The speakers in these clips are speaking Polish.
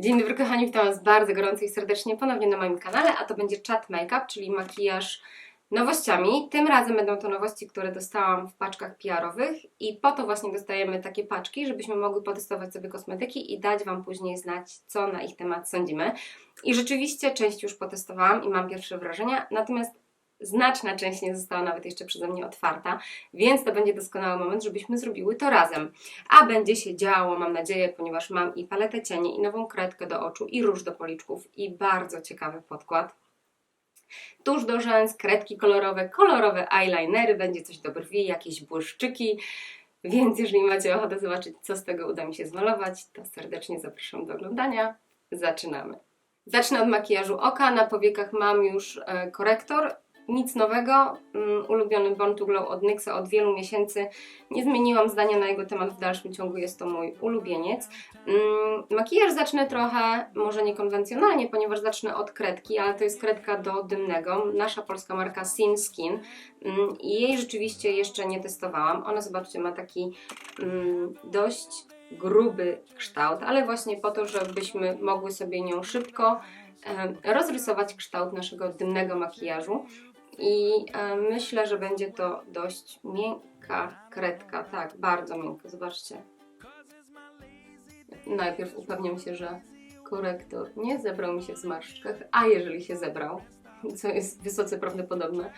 Dzień dobry kochani, witam Was bardzo gorąco i serdecznie ponownie na moim kanale, a to będzie Chat Makeup, czyli makijaż nowościami. Tym razem będą to nowości, które dostałam w paczkach PR-owych i po to właśnie dostajemy takie paczki, żebyśmy mogły potestować sobie kosmetyki i dać Wam później znać, co na ich temat sądzimy. I rzeczywiście część już potestowałam i mam pierwsze wrażenia, natomiast znaczna część nie została nawet jeszcze przeze mnie otwarta, więc to będzie doskonały moment, żebyśmy zrobiły to razem. A będzie się działo, mam nadzieję, ponieważ mam i paletę cieni, i nową kredkę do oczu, i róż do policzków, i bardzo ciekawy podkład. Tuż do rzęs, kredki kolorowe, kolorowe eyelinery, będzie coś do brwi, jakieś błyszczyki. Więc jeżeli macie ochotę zobaczyć, co z tego uda mi się zmalować, to serdecznie zapraszam do oglądania. Zaczynamy. Zacznę od makijażu oka. Na powiekach mam już e, korektor. Nic nowego. Mm, ulubiony Born to Glow od NYXa od wielu miesięcy. Nie zmieniłam zdania na jego temat w dalszym ciągu. Jest to mój ulubieniec. Mm, makijaż zacznę trochę, może niekonwencjonalnie, ponieważ zacznę od kredki, ale to jest kredka do dymnego. Nasza polska marka Sin Skin. Mm, jej rzeczywiście jeszcze nie testowałam. Ona, zobaczcie, ma taki dość gruby kształt, ale właśnie po to, żebyśmy mogły sobie nią szybko rozrysować kształt naszego dymnego makijażu. I myślę, że będzie to dość miękka kredka, tak, bardzo miękka, zobaczcie. Najpierw upewniam się, że korektor nie zebrał mi się w zmarszczkach, a jeżeli się zebrał, co jest wysoce prawdopodobne,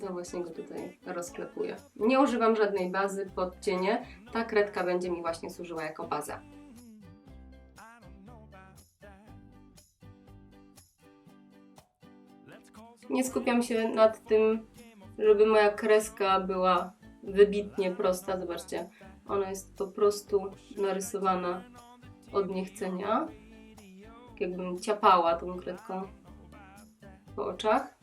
to właśnie go tutaj rozklepuję. Nie używam żadnej bazy pod cienie, ta kredka będzie mi właśnie służyła jako baza. Nie skupiam się nad tym, żeby moja kreska była wybitnie prosta. Zobaczcie, ona jest po prostu narysowana od niechcenia. Tak jakbym ciapała tą kredką po oczach.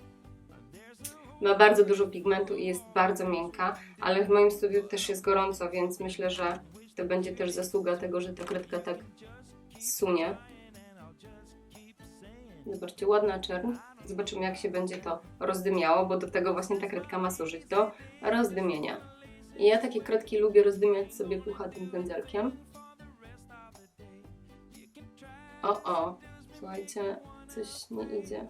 Ma bardzo dużo pigmentu i jest bardzo miękka, ale w moim studiu też jest gorąco, więc myślę, że to będzie też zasługa tego, że ta kredka tak sunie. Zobaczcie, ładna czerń. Zobaczymy, jak się będzie to rozdymiało, bo do tego właśnie ta kredka ma służyć, do rozdymienia. I ja takie kredki lubię rozdymiać sobie puchatym pędzelkiem. O, o, słuchajcie, coś nie idzie.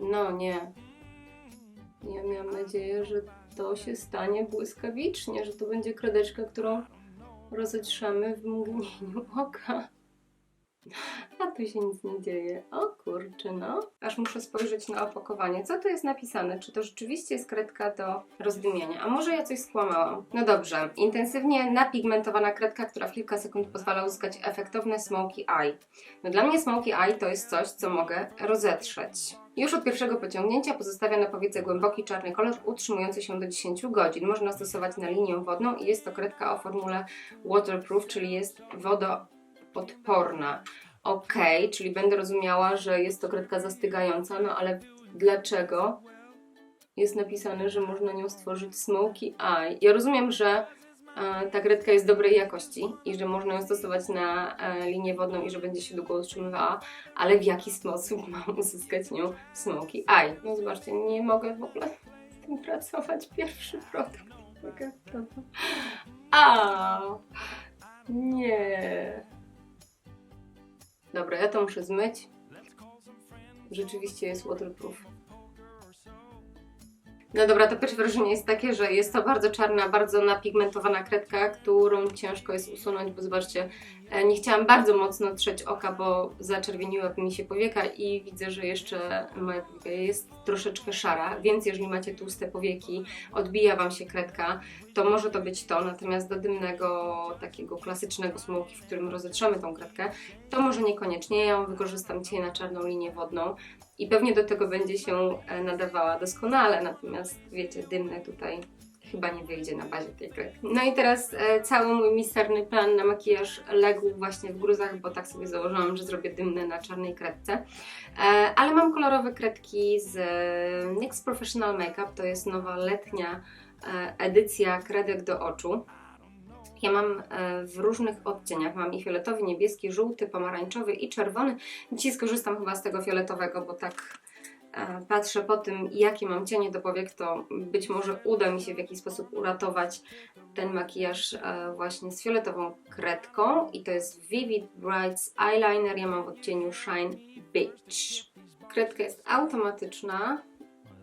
No nie. Ja miałam nadzieję, że to się stanie błyskawicznie, że to będzie kredeczka, którą rozetrzemy w mgnieniu oka. A tu się nic nie dzieje. O kurczę, no. Aż muszę spojrzeć na opakowanie. Co tu jest napisane? Czy to rzeczywiście jest kredka do rozdymienia? A może ja coś skłamałam? No dobrze. Intensywnie napigmentowana kredka, która w kilka sekund pozwala uzyskać efektowne smoky eye. No dla mnie smoky eye to jest coś, co mogę rozetrzeć. Już od pierwszego pociągnięcia pozostawia na powiece głęboki czarny kolor utrzymujący się do 10 godzin. Można stosować na linię wodną i jest to kredka o formule waterproof, czyli jest wodoodporna. Ok, czyli będę rozumiała, że jest to kredka zastygająca, no ale dlaczego jest napisane, że można nią stworzyć smoky eye? Ja rozumiem, że e, ta kredka jest dobrej jakości i że można ją stosować na e, linię wodną i że będzie się długo utrzymywała, ale w jaki sposób mam uzyskać nią smoky eye? No zobaczcie, nie mogę w ogóle z tym pracować. Pierwszy produkt. A, nie. Dobra, ja to muszę zmyć. Rzeczywiście jest waterproof. No dobra, to pierwsze wrażenie jest takie, że jest to bardzo czarna, bardzo napigmentowana kredka, którą ciężko jest usunąć, bo zobaczcie, nie chciałam bardzo mocno trzeć oka, bo zaczerwieniła mi się powieka i widzę, że jeszcze moja powieka jest troszeczkę szara, więc jeżeli macie tłuste powieki, odbija Wam się kredka, to może to być to, natomiast do dymnego, takiego klasycznego smoki, w którym rozetrzemy tą kredkę, to może niekoniecznie, ja ją wykorzystam dzisiaj na czarną linię wodną, i pewnie do tego będzie się e, nadawała doskonale, natomiast wiecie, dymne tutaj chyba nie wyjdzie na bazie tej kredki. No i teraz e, cały mój misterny plan na makijaż legł właśnie w gruzach, bo tak sobie założyłam, że zrobię dymne na czarnej kredce. E, ale mam kolorowe kredki z NYX Professional Makeup, to jest nowa letnia e, edycja kredek do oczu. Ja mam e, w różnych odcieniach. Mam i fioletowy, niebieski, żółty, pomarańczowy i czerwony. Dzisiaj skorzystam chyba z tego fioletowego, bo tak e, patrzę po tym, jakie mam cienie do powiek, to być może uda mi się w jakiś sposób uratować ten makijaż e, właśnie z fioletową kredką i to jest Vivid Brights Eyeliner, ja mam w odcieniu Shine Beach. Kredka jest automatyczna,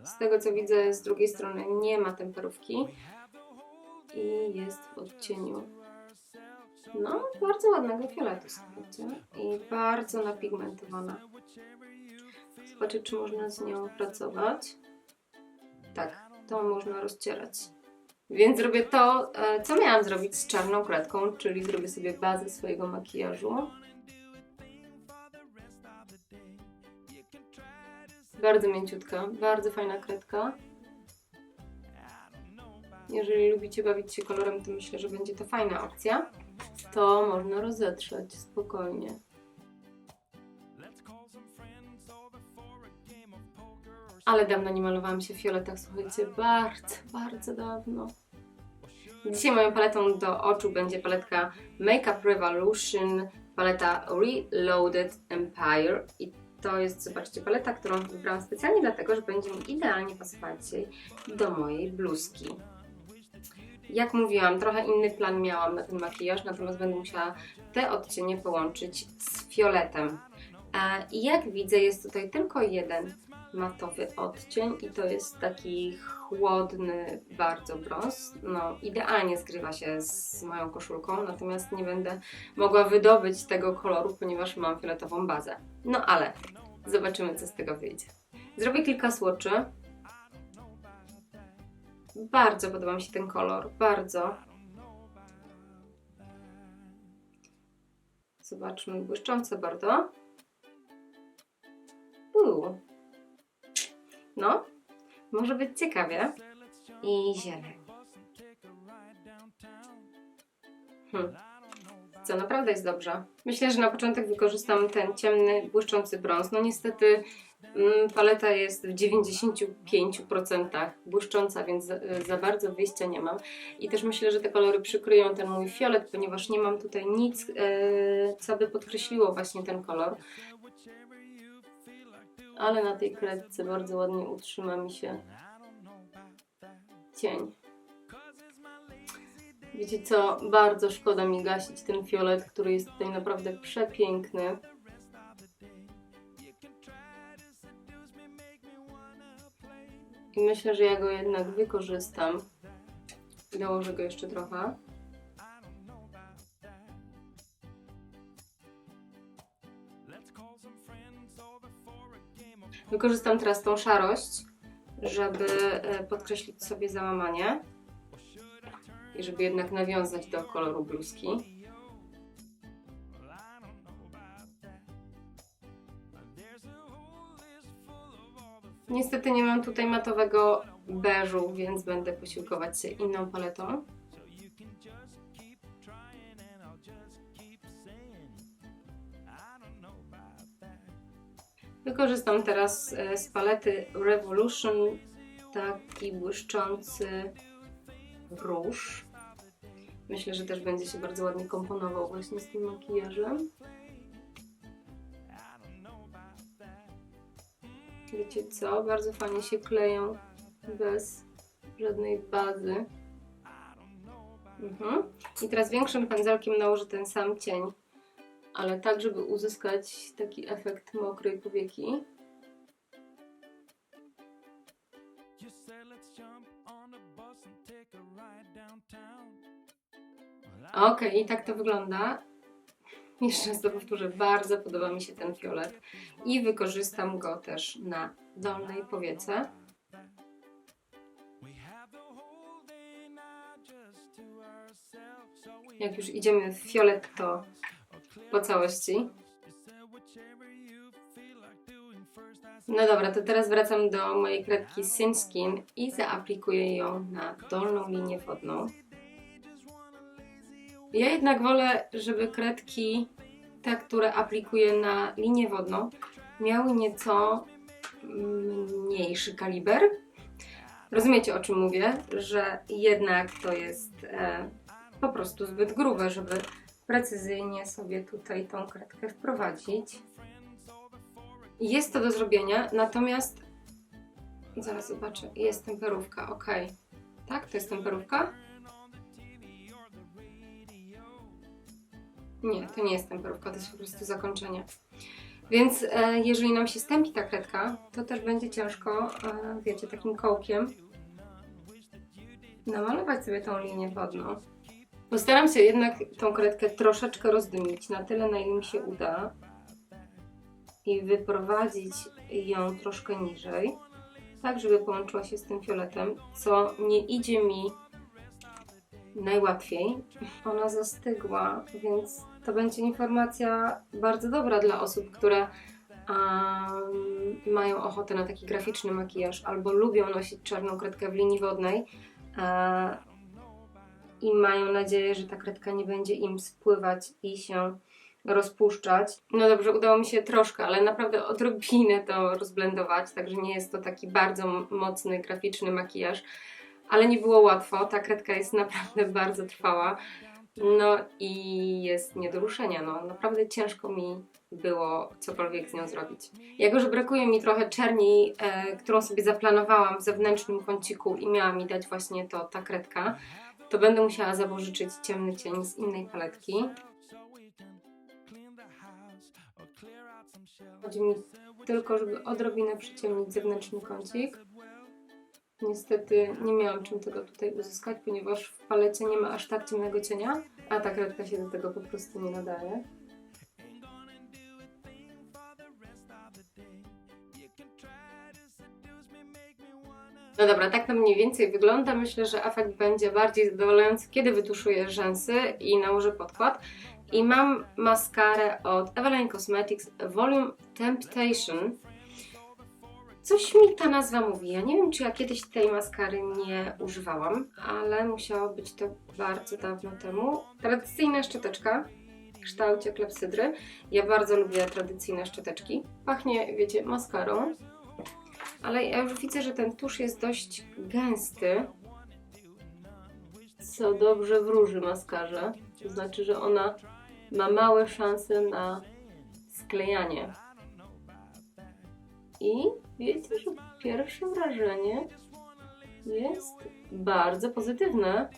z tego co widzę z drugiej strony nie ma temperówki i jest w odcieniu no bardzo ładnego fioletu słuchajcie i bardzo napigmentowana. Zobaczę czy można z nią pracować. Tak, to można rozcierać. Więc zrobię to, e, co miałam zrobić z czarną kredką, czyli zrobię sobie bazę swojego makijażu. Bardzo mięciutka, bardzo fajna kredka. Jeżeli lubicie bawić się kolorem, to myślę, że będzie to fajna opcja. To można rozetrzeć spokojnie. Ale dawno nie malowałam się w fioletach, słuchajcie, bardzo, bardzo dawno. Dzisiaj moją paletą do oczu będzie paletka Makeup Revolution, paleta Reloaded Empire i to jest, zobaczcie, paleta, którą wybrałam specjalnie dlatego, że będzie mi idealnie pasować do mojej bluzki. Jak mówiłam, trochę inny plan miałam na ten makijaż, natomiast będę musiała te odcienie połączyć z fioletem. E, I jak widzę, jest tutaj tylko jeden matowy odcień i to jest taki chłodny bardzo brąz. No, idealnie zgrywa się z moją koszulką, natomiast nie będę mogła wydobyć tego koloru, ponieważ mam fioletową bazę. No ale zobaczymy, co z tego wyjdzie. Zrobię kilka słoczy. Bardzo podoba mi się ten kolor, bardzo. Zobaczmy, błyszczące bardzo. Uuu. No, może być ciekawie. I zieleń. Hmm. Co naprawdę jest dobrze. Myślę, że na początek wykorzystam ten ciemny, błyszczący brąz. No niestety mm, paleta jest w 95% błyszcząca, więc za, bardzo wyjścia nie mam. I też myślę, że te kolory przykryją ten mój fiolet, ponieważ nie mam tutaj nic, e, co by podkreśliło właśnie ten kolor. Ale na tej kredce bardzo ładnie utrzyma mi się cień. Wiecie co, bardzo szkoda mi gasić ten fiolet, który jest tutaj naprawdę przepiękny. I myślę, że ja go jednak wykorzystam. Dołożę go jeszcze trochę. Wykorzystam teraz tą szarość, żeby e, podkreślić sobie załamanie i żeby jednak nawiązać do koloru bluzki. Niestety nie mam tutaj matowego beżu, więc będę posiłkować się inną paletą. Wykorzystam teraz e, z palety Revolution taki błyszczący róż. Myślę, że też będzie się bardzo ładnie komponował właśnie z tym makijażem. Wiecie co? Bardzo fajnie się kleją bez żadnej bazy. Mhm. I teraz większym pędzelkiem nałożę ten sam cień, ale tak, żeby uzyskać taki efekt mokrej powieki. Ok, i tak to wygląda. Jeszcze raz to powtórzę, bardzo podoba mi się ten fiolet i wykorzystam go też na dolnej powiece. Jak już idziemy w fiolet, to po całości. No dobra, to teraz wracam do mojej kredki Sin Skin i zaaplikuję ją na dolną linię wodną. Ja jednak wolę, żeby kredki, te, które aplikuję na linię wodną, miały nieco mniejszy kaliber. Rozumiecie o czym mówię? Że jednak to jest e, po prostu zbyt grube, żeby precyzyjnie sobie tutaj tą kredkę wprowadzić. Jest to do zrobienia, natomiast Zaraz zobaczę. Jest temperówka, ok. Tak, to jest temperówka? Nie, to nie jest temperówka, to jest po prostu zakończenie. Więc e, jeżeli nam się stępi ta kredka, to też będzie ciężko, e, wiecie, takim kołkiem namalować sobie tą linię wodną. Postaram się jednak tą kredkę troszeczkę rozdymić, na tyle na ile mi się uda i wyprowadzić ją troszkę niżej, tak żeby połączyła się z tym fioletem, co nie idzie mi najłatwiej. Ona zastygła, więc to będzie informacja bardzo dobra dla osób, które um, mają ochotę na taki graficzny makijaż albo lubią nosić czarną kredkę w linii wodnej e, i mają nadzieję, że ta kredka nie będzie im spływać i się rozpuszczać. No dobrze, udało mi się troszkę, ale naprawdę odrobinę to rozblendować, także nie jest to taki bardzo mocny, graficzny makijaż, ale nie było łatwo. Ta kredka jest naprawdę bardzo trwała. No i jest nie do ruszenia. No, naprawdę ciężko mi było cokolwiek z nią zrobić. Jako, że brakuje mi trochę czerni, e, którą sobie zaplanowałam w zewnętrznym kąciku i miała mi dać właśnie to ta kredka, to będę musiała zabożyczyć ciemny cień z innej paletki. Chodzi mi tylko, żeby odrobinę przyciemnić zewnętrzny kącik. Niestety nie miałam czym tego tutaj uzyskać, ponieważ w palecie nie ma aż tak ciemnego cienia, a ta kredka się do tego po prostu nie nadaje. No dobra, tak to mniej więcej wygląda. Myślę, że efekt będzie bardziej zadowalający, kiedy wytuszuję rzęsy i nałożę podkład. I mam maskarę od Eveline Cosmetics Volume Temptation. Coś mi ta nazwa mówi. Ja nie wiem, czy ja kiedyś tej maskary nie używałam, ale musiało być to bardzo dawno temu. Tradycyjna szczoteczka w kształcie klepsydry. Ja bardzo lubię tradycyjne szczoteczki. Pachnie, wiecie, maskarą. Ale ja już widzę, że ten tusz jest dość gęsty, co dobrze wróży maskarze. To znaczy, że ona ma małe szanse na sklejanie. I wiecie, że pierwsze wrażenie jest bardzo pozytywne.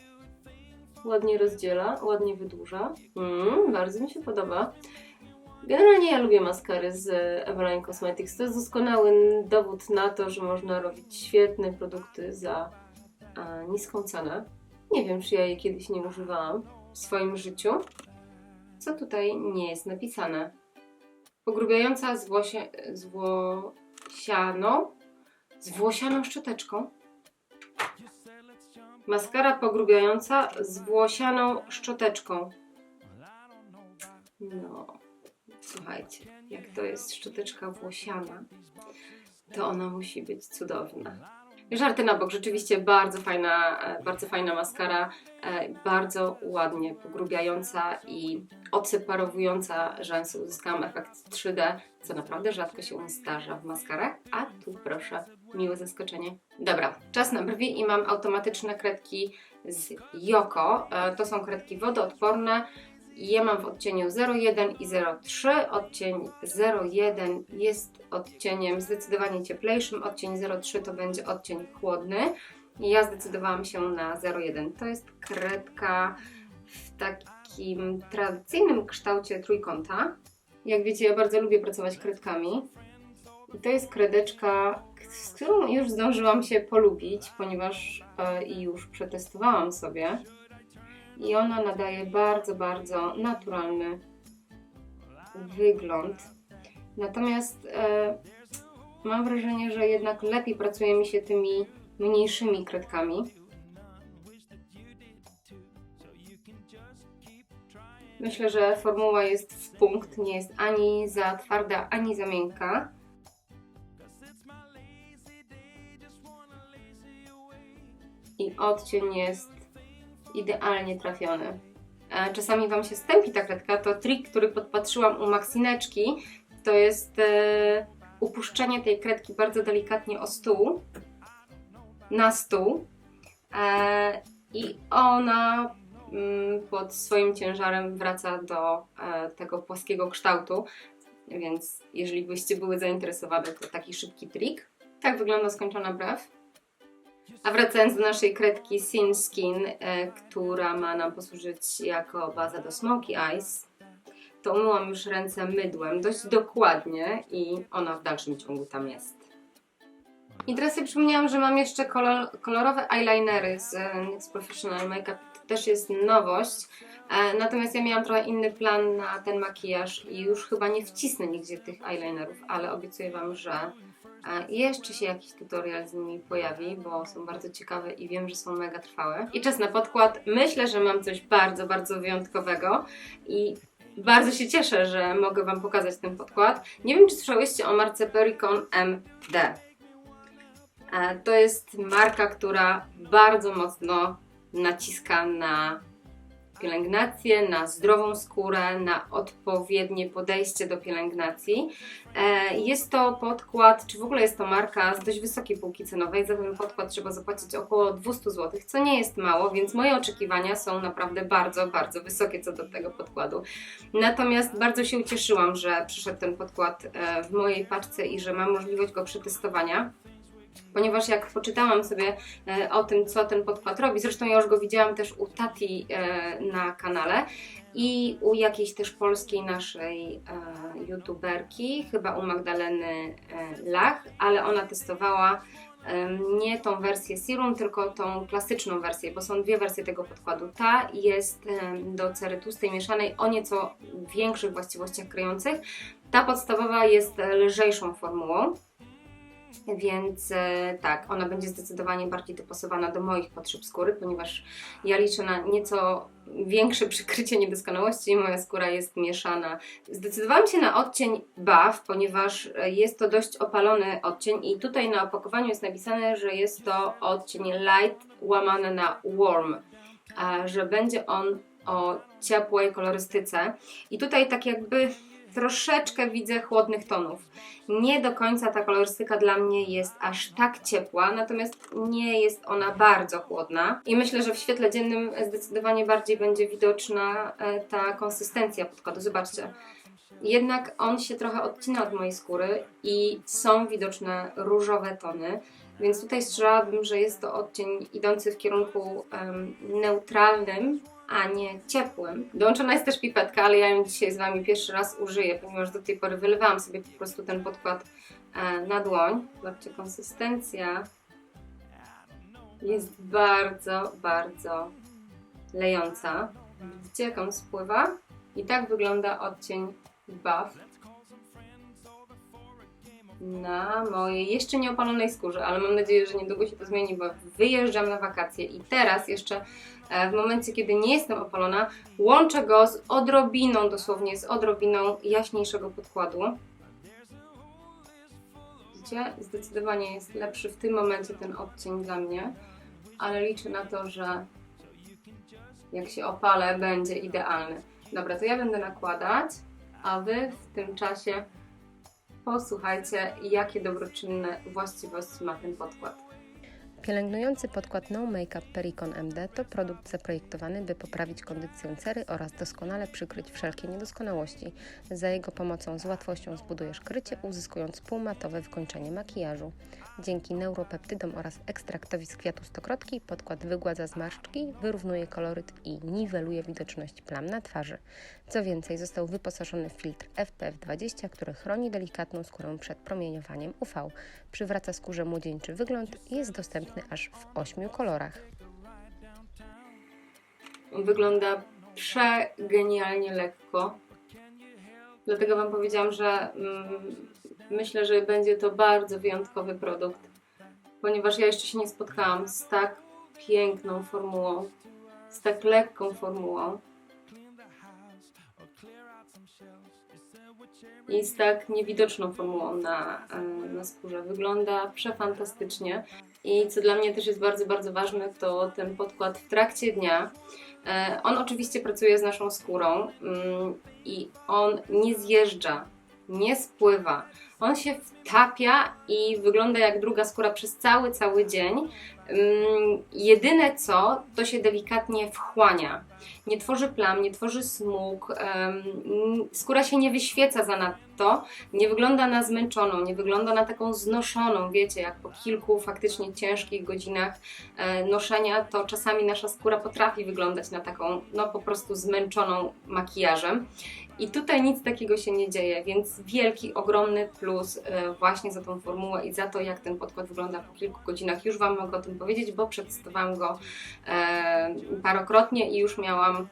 Ładnie rozdziela, ładnie wydłuża. Mm, bardzo mi się podoba. Generalnie ja lubię maskary z Eveline Cosmetics. To jest doskonały dowód na to, że można robić świetne produkty za a, niską cenę. Nie wiem, czy ja jej kiedyś nie używałam w swoim życiu. Co tutaj nie jest napisane? Pogrubiająca zwłosie, zwłosianą, zwłosianą szczoteczką. Maskara pogrubiająca z włosianą szczoteczką. No, słuchajcie, jak to jest szczoteczka włosiana, to ona musi być cudowna. Żarty na bok, rzeczywiście bardzo fajna, e, bardzo fajna maskara, e, bardzo ładnie pogrubiająca i odseparowująca rzęsy. Uzyskałam efekt 3D, co naprawdę rzadko się zdarza w maskarach, a tu proszę, miłe zaskoczenie. Dobra, czas na brwi i mam automatyczne kredki z Joko. E, to są kredki wodoodporne. Ja mam w odcieniu 01 i 03. Odcień 01 jest odcieniem zdecydowanie cieplejszym, odcień 03 to będzie odcień chłodny. I ja zdecydowałam się na 01. To jest kredka w takim tradycyjnym kształcie trójkąta. Jak wiecie, ja bardzo lubię pracować kredkami. I to jest kredeczka, z którą już zdążyłam się polubić, ponieważ e, już przetestowałam sobie i ona nadaje bardzo, bardzo naturalny wygląd. Natomiast e, mam wrażenie, że jednak lepiej pracuje mi się tymi mniejszymi kredkami. Myślę, że formuła jest w punkt, nie jest ani za twarda, ani za miękka. I odcień jest idealnie trafiony. E, czasami Wam się stępi ta kredka, to trik, który podpatrzyłam u Maxineczki, to jest e, upuszczenie tej kredki bardzo delikatnie o stół, na stół e, i ona mm, pod swoim ciężarem wraca do tego płaskiego kształtu, więc jeżeli byście były zainteresowane, to taki szybki trik. Tak wygląda skończona brew. A wracając do naszej kredki Sin Skin, e, która ma nam posłużyć jako baza do Smoky Eyes, to umyłam już ręce mydłem dość dokładnie i ona w dalszym ciągu tam jest. I teraz sobie przypomniałam, że mam jeszcze kolor, kolorowe eyelinery z e, NYX Professional Makeup. To też jest nowość. E, Natomiast ja miałam trochę inny plan na ten makijaż i już chyba nie wcisnę nigdzie tych eyelinerów, ale obiecuję Wam, że jeszcze się jakiś tutorial z nimi pojawi, bo są bardzo ciekawe i wiem, że są mega trwałe. I czas na podkład. Myślę, że mam coś bardzo, bardzo wyjątkowego i bardzo się cieszę, że mogę Wam pokazać ten podkład. Nie wiem, czy słyszałyście o marce Pericon MD. E, To jest marka, która bardzo mocno naciska na pielęgnację, na zdrową skórę, na odpowiednie podejście do pielęgnacji. E, Jest to podkład, czy w ogóle jest to marka z dość wysokiej półki cenowej. Za ten podkład trzeba zapłacić około 200 zł, co nie jest mało, więc moje oczekiwania są naprawdę bardzo, bardzo wysokie co do tego podkładu. Natomiast bardzo się ucieszyłam, że przyszedł ten podkład e, w mojej paczce i że mam możliwość go przetestowania ponieważ jak poczytałam sobie e, o tym, co ten podkład robi, zresztą ja już go widziałam też u Tati e, na kanale i u jakiejś też polskiej naszej e, youtuberki, chyba u Magdaleny Lach, ale ona testowała nie tą wersję serum, tylko tą klasyczną wersję, bo są dwie wersje tego podkładu. Ta jest do cery tłustej mieszanej o nieco większych właściwościach kryjących. Ta podstawowa jest lżejszą formułą. Więc e, tak, ona będzie zdecydowanie bardziej dopasowana do moich potrzeb skóry, ponieważ ja liczę na nieco większe przykrycie niedoskonałości i moja skóra jest mieszana. Zdecydowałam się na odcień BAF, ponieważ e, jest to dość opalony odcień i tutaj na opakowaniu jest napisane, że jest to odcień light łamane na warm, że będzie on o ciepłej kolorystyce. I tutaj tak jakby troszeczkę widzę chłodnych tonów. Nie do końca ta kolorystyka dla mnie jest aż tak ciepła, natomiast nie jest ona bardzo chłodna. I myślę, że w świetle dziennym zdecydowanie bardziej będzie widoczna e, ta konsystencja podkładu. Zobaczcie. Jednak on się trochę odcina od mojej skóry i są widoczne różowe tony. Więc tutaj strzelałabym, że jest to odcień idący w kierunku em, neutralnym, a nie ciepłym. Dołączona jest też pipetka, ale ja ją dzisiaj z Wami pierwszy raz użyję, ponieważ do tej pory wylewałam sobie po prostu ten podkład e, na dłoń. Zobaczcie, konsystencja jest bardzo, bardzo lejąca. Widzicie, jak on spływa? I tak wygląda odcień Buff na mojej jeszcze nieopalonej skórze, ale mam nadzieję, że niedługo się to zmieni, bo wyjeżdżam na wakacje i teraz jeszcze w momencie, kiedy nie jestem opalona, łączę go z odrobiną, dosłownie z odrobiną jaśniejszego podkładu. Widzicie? Zdecydowanie jest lepszy w tym momencie ten odcień dla mnie, ale liczę na to, że jak się opalę, będzie idealny. Dobra, to ja będę nakładać, a Wy w tym czasie posłuchajcie, jakie dobroczynne właściwości ma ten podkład. Pielęgnujący podkład No Makeup Pericon MD to produkt zaprojektowany, by poprawić kondycję cery oraz doskonale przykryć wszelkie niedoskonałości. Za jego pomocą z łatwością zbudujesz krycie, uzyskując półmatowe wykończenie makijażu. Dzięki neuropeptydom oraz ekstraktowi z kwiatu stokrotki podkład wygładza zmarszczki, wyrównuje koloryt i niweluje widoczność plam na twarzy. Co więcej, został wyposażony w filtr FPF 20, który chroni delikatną skórę przed promieniowaniem UV, przywraca skórze młodzieńczy wygląd i jest dostępny aż w ośmiu kolorach. Wygląda przegenialnie lekko. Dlatego Wam powiedziałam, że mm, myślę, że będzie to bardzo wyjątkowy produkt, ponieważ ja jeszcze się nie spotkałam z tak piękną formułą, z tak lekką formułą z tak niewidoczną formułą na, e, na skórze. Wygląda przefantastycznie. I co dla mnie też jest bardzo, bardzo ważne, to ten podkład w trakcie dnia. E, On oczywiście pracuje z naszą skórą mm, i on nie zjeżdża, nie spływa. On się w wytapia i wygląda jak druga skóra przez cały, cały dzień. Jedyne co, to się delikatnie wchłania. Nie tworzy plam, nie tworzy smug, skóra się nie wyświeca zanadto, nie wygląda na zmęczoną, nie wygląda na taką znoszoną, wiecie, jak po kilku faktycznie ciężkich godzinach e, noszenia, to czasami nasza skóra potrafi wyglądać na taką, no po prostu zmęczoną makijażem. I tutaj nic takiego się nie dzieje, więc wielki, ogromny plus e, właśnie za tą formułę i za to, jak ten podkład wygląda po kilku godzinach. Już Wam mogę o tym powiedzieć, bo przetestowałam go e, parokrotnie i już miałam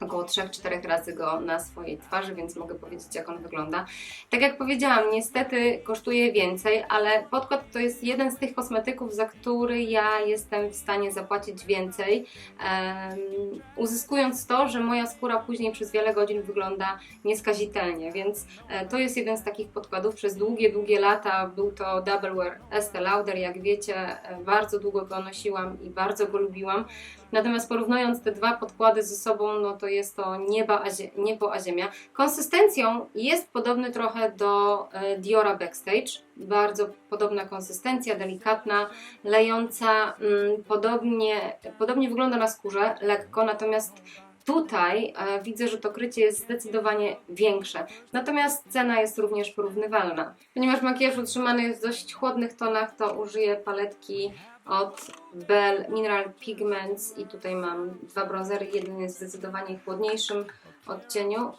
około 3-4 razy go na swojej twarzy, więc mogę powiedzieć, jak on wygląda. Tak jak powiedziałam, niestety kosztuje więcej, ale podkład to jest jeden z tych kosmetyków, za który ja jestem w stanie zapłacić więcej, em, uzyskując to, że moja skóra później przez wiele godzin wygląda nieskazitelnie, więc e, to jest jeden z takich podkładów. Przez długie, długie lata był to Double Wear Estee Lauder, jak wiecie, e, bardzo długo go nosiłam i bardzo go lubiłam. Natomiast porównując te dwa podkłady ze sobą, no to jest to nieba a zie- niebo a ziemia. Konsystencją jest podobny trochę do e, Diora Backstage. Bardzo podobna konsystencja, delikatna, lejąca, mm, podobnie, podobnie wygląda na skórze, lekko, natomiast tutaj e, widzę, że to krycie jest zdecydowanie większe. Natomiast cena jest również porównywalna. Ponieważ makijaż utrzymany jest w dość chłodnych tonach, to użyję paletki od Bell Mineral Pigments i tutaj mam dwa bronzery, jeden jest zdecydowanie chłodniejszym odcieniu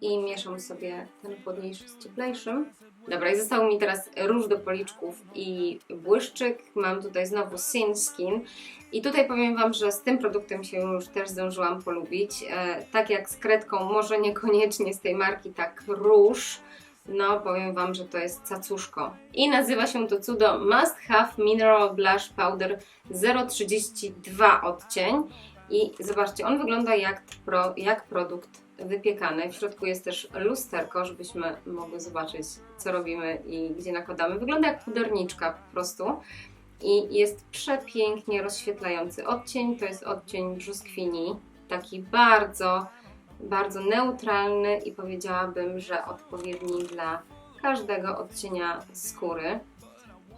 i mieszam sobie ten chłodniejszy z cieplejszym. Dobra, i został mi teraz róż do policzków i błyszczyk. Mam tutaj znowu Sin Skin. I tutaj powiem Wam, że z tym produktem się już też zdążyłam polubić. E, tak jak z kredką, może niekoniecznie z tej marki, tak róż. No, powiem Wam, że to jest cacuszko. I nazywa się to cudo Must Have Mineral Blush Powder 032 odcień. I zobaczcie, on wygląda jak, pro, jak produkt wypiekany. W środku jest też lusterko, żebyśmy mogły zobaczyć, co robimy i gdzie nakładamy. Wygląda jak puderniczka po prostu. I jest przepięknie rozświetlający odcień. To jest odcień brzoskwini. Taki bardzo, bardzo neutralny i powiedziałabym, że odpowiedni dla każdego odcienia skóry.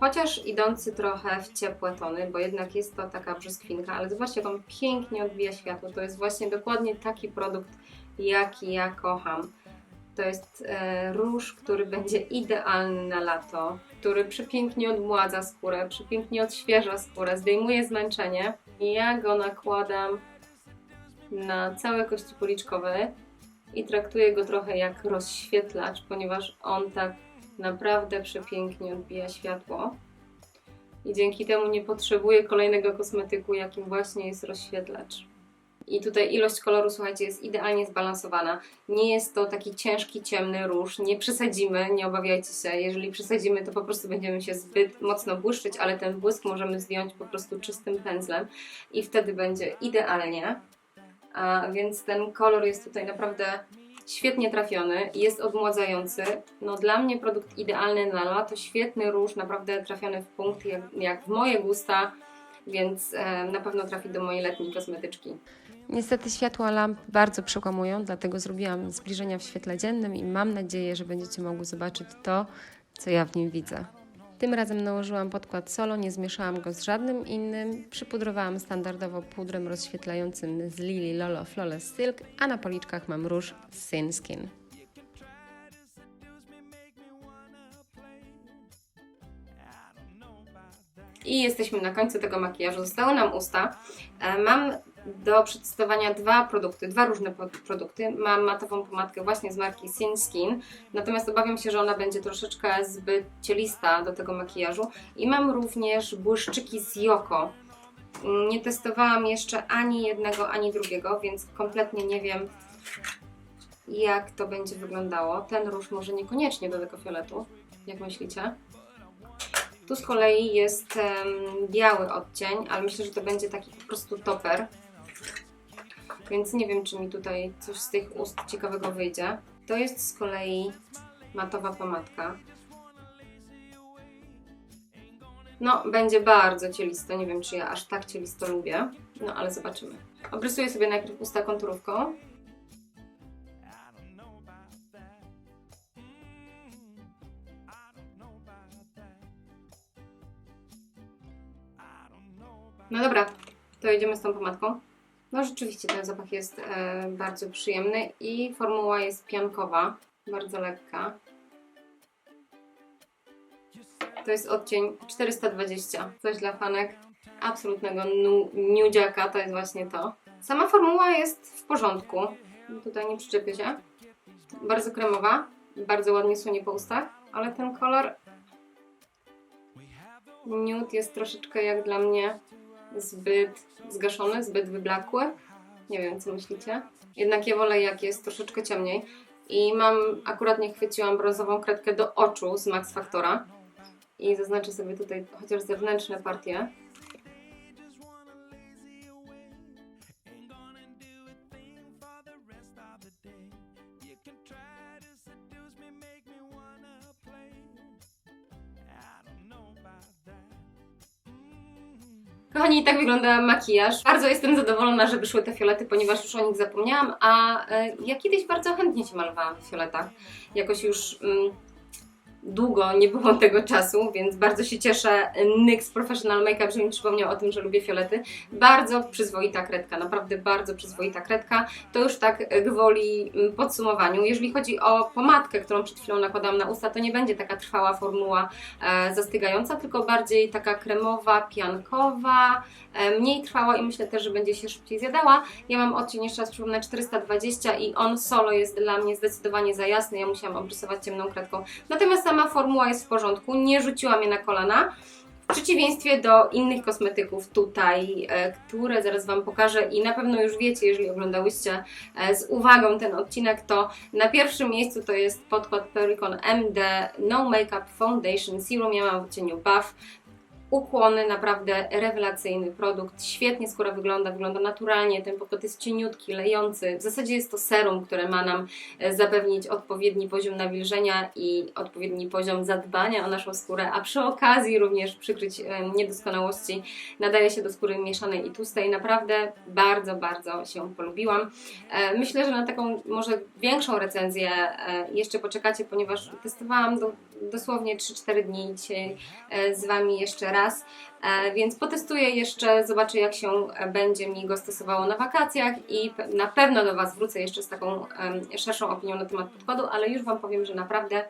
Chociaż idący trochę w ciepłe tony, bo jednak jest to taka brzoskwinka, ale zobaczcie, jak on pięknie odbija światło. To jest właśnie dokładnie taki produkt, jaki ja kocham. To jest e, róż, który będzie idealny na lato, który przepięknie odmładza skórę, przepięknie odświeża skórę, zdejmuje zmęczenie. Ja go nakładam na całe kości policzkowe i traktuję go trochę jak rozświetlacz, ponieważ on tak naprawdę przepięknie odbija światło. I dzięki temu nie potrzebuję kolejnego kosmetyku, jakim właśnie jest rozświetlacz. I tutaj ilość koloru, słuchajcie, jest idealnie zbalansowana. Nie jest to taki ciężki, ciemny róż. Nie przesadzimy, nie obawiajcie się. Jeżeli przesadzimy, to po prostu będziemy się zbyt mocno błyszczyć, ale ten błysk możemy zdjąć po prostu czystym pędzlem i wtedy będzie idealnie. Więc ten kolor jest tutaj naprawdę świetnie trafiony, jest odmładzający. No dla mnie produkt idealny na lato, świetny róż, naprawdę trafiony w punkt, jak, jak w moje gusta, więc e, na pewno trafi do mojej letniej kosmetyczki. Niestety światła lamp bardzo przekłamują, dlatego zrobiłam zbliżenia w świetle dziennym i mam nadzieję, że będziecie mogły zobaczyć to, co ja w nim widzę. Tym razem nałożyłam podkład solo, nie zmieszałam go z żadnym innym. Przypudrowałam standardowo pudrem rozświetlającym z Lily Lolo Flawless Silk, a na policzkach mam róż Sin Skin. I jesteśmy na końcu tego makijażu. Zostały nam usta. E, Mam do przetestowania dwa produkty, dwa różne produkty. Mam matową pomadkę właśnie z marki Sin Skin, natomiast obawiam się, że ona będzie troszeczkę zbyt cielista do tego makijażu. I mam również błyszczyki z Yoko. Nie testowałam jeszcze ani jednego, ani drugiego, więc kompletnie nie wiem, jak to będzie wyglądało. Ten róż może niekoniecznie do tego fioletu, jak myślicie? Tu z kolei jest biały odcień, ale myślę, że to będzie taki po prostu toper. Więc nie wiem, czy mi tutaj coś z tych ust ciekawego wyjdzie. To jest z kolei matowa pomadka. No, będzie bardzo cielisto. Nie wiem, czy ja aż tak cielisto lubię. No, ale zobaczymy. Obrysuję sobie najpierw usta konturówką. No dobra, to jedziemy z tą pomadką. No rzeczywiście ten zapach jest e, bardzo przyjemny i formuła jest piankowa, bardzo lekka. To jest odcień 420. Coś dla fanek absolutnego nu- nudziaka, to jest właśnie to. Sama formuła jest w porządku. Tutaj nie przyczepię się. Bardzo kremowa, bardzo ładnie słonie po ustach, ale ten kolor nude jest troszeczkę jak dla mnie zbyt zgaszony, zbyt wyblakły. Nie wiem, co myślicie. Jednak ja wolę, jak jest troszeczkę ciemniej. I mam, akurat nie chwyciłam brązową kredkę do oczu z Max Factora. I zaznaczę sobie tutaj chociaż zewnętrzne partie. Kochani, tak wygląda makijaż. Bardzo jestem zadowolona, że wyszły te fiolety, ponieważ już o nich zapomniałam, a e, ja kiedyś bardzo chętnie się malowałam w fioletach. Jakoś już mm, długo nie było tego czasu, więc bardzo się cieszę. NYX Professional Makeup, że mi przypomniał o tym, że lubię fiolety. Bardzo przyzwoita kredka, naprawdę bardzo przyzwoita kredka. To już tak gwoli mm, podsumowaniu. Jeżeli chodzi o pomadkę, którą przed chwilą nakładam na usta, to nie będzie taka trwała formuła e, zastygająca, tylko bardziej taka kremowa, piankowa, e, mniej trwała i myślę też, że będzie się szybciej zjadała. Ja mam odcień jeszcze raz przypomnę 420 i on solo jest dla mnie zdecydowanie za jasny, ja musiałam obrysować ciemną kredką. Natomiast sama formuła jest w porządku, nie rzuciłam jej na kolana. W przeciwieństwie do innych kosmetyków tutaj, e, które zaraz Wam pokażę i na pewno już wiecie, jeżeli oglądałyście e, z uwagą ten odcinek, to na pierwszym miejscu to jest podkład Pericon MD No Makeup Foundation Serum. Ja mam w odcieniu Buff. Ukłony, naprawdę rewelacyjny produkt. Świetnie skóra wygląda, wygląda naturalnie. Ten podkład jest cieniutki, lejący. W zasadzie jest to serum, które ma nam e, zapewnić odpowiedni poziom nawilżenia i odpowiedni poziom zadbania o naszą skórę, a przy okazji również przykryć e, niedoskonałości. Nadaje się do skóry mieszanej i tłustej. Naprawdę bardzo, bardzo się polubiłam. E, Myślę, że na taką może większą recenzję jeszcze poczekacie, ponieważ testowałam do, dosłownie 3-4 dni dzisiaj e, z Wami jeszcze raz, E, więc potestuję jeszcze, zobaczę jak się e, będzie mi go stosowało na wakacjach i na pewno do Was wrócę jeszcze z taką szerszą opinią na temat podkładu, ale już Wam powiem, że naprawdę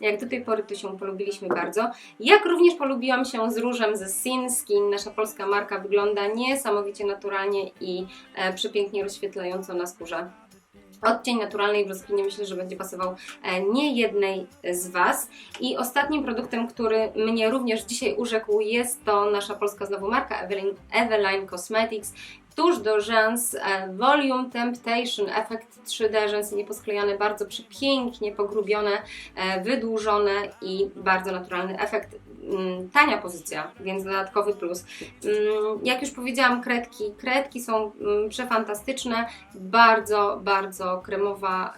jak do tej pory to się polubiliśmy bardzo. Jak również polubiłam się z różem ze Sin Skin, nasza polska marka wygląda niesamowicie naturalnie i przepięknie rozświetlająco na skórze. Odcień naturalnej brzoskwinie myślę, że będzie pasował e, nie jednej z Was. I ostatnim produktem, który mnie również dzisiaj urzekł, jest to nasza polska znowu marka Eveline, Eveline Cosmetics. Tuż do rzęs e, Volume Temptation, efekt 3D, rzęsy nieposklejane, bardzo przepięknie pogrubione, e, wydłużone i bardzo naturalny efekt. Mm, Tania pozycja, więc dodatkowy plus. Mm, Jak już powiedziałam, kredki. Kredki są mm, przefantastyczne, bardzo, bardzo kremowa.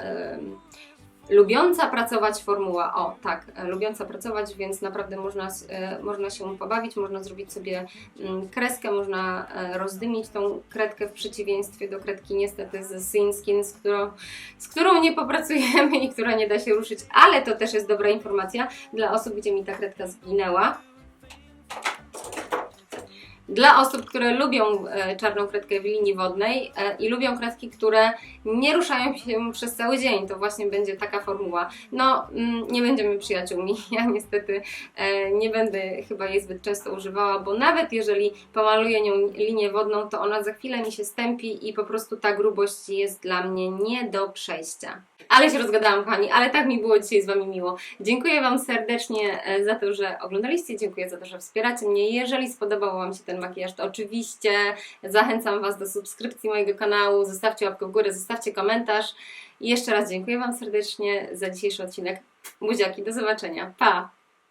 Lubiąca pracować formuła, o tak, e, lubiąca pracować, więc naprawdę można, e, można się pobawić, można zrobić sobie mm, kreskę, można e, rozdymić tą kredkę w przeciwieństwie do kredki niestety ze Sin Skin, z którą, z którą nie popracujemy i która nie da się ruszyć, ale to też jest dobra informacja dla osób, gdzie mi ta kredka zginęła. Dla osób, które lubią e, czarną kredkę w linii wodnej e, i lubią kredki, które nie ruszają się przez cały dzień, to właśnie będzie taka formuła. No, mm, nie będziemy przyjaciółmi. Ja niestety e, nie będę chyba jej zbyt często używała, bo nawet jeżeli pomaluję nią linię wodną, to ona za chwilę mi się stępi i po prostu ta grubość jest dla mnie nie do przejścia. Ale się rozgadałam, kochani, ale tak mi było dzisiaj z Wami miło. Dziękuję Wam serdecznie za to, że oglądaliście, dziękuję za to, że wspieracie mnie. Jeżeli spodobał Wam się ten makijaż, to oczywiście zachęcam Was do subskrypcji mojego kanału, zostawcie łapkę w górę, zostawcie komentarz. I jeszcze raz dziękuję Wam serdecznie za dzisiejszy odcinek. Buziaki, do zobaczenia. Pa!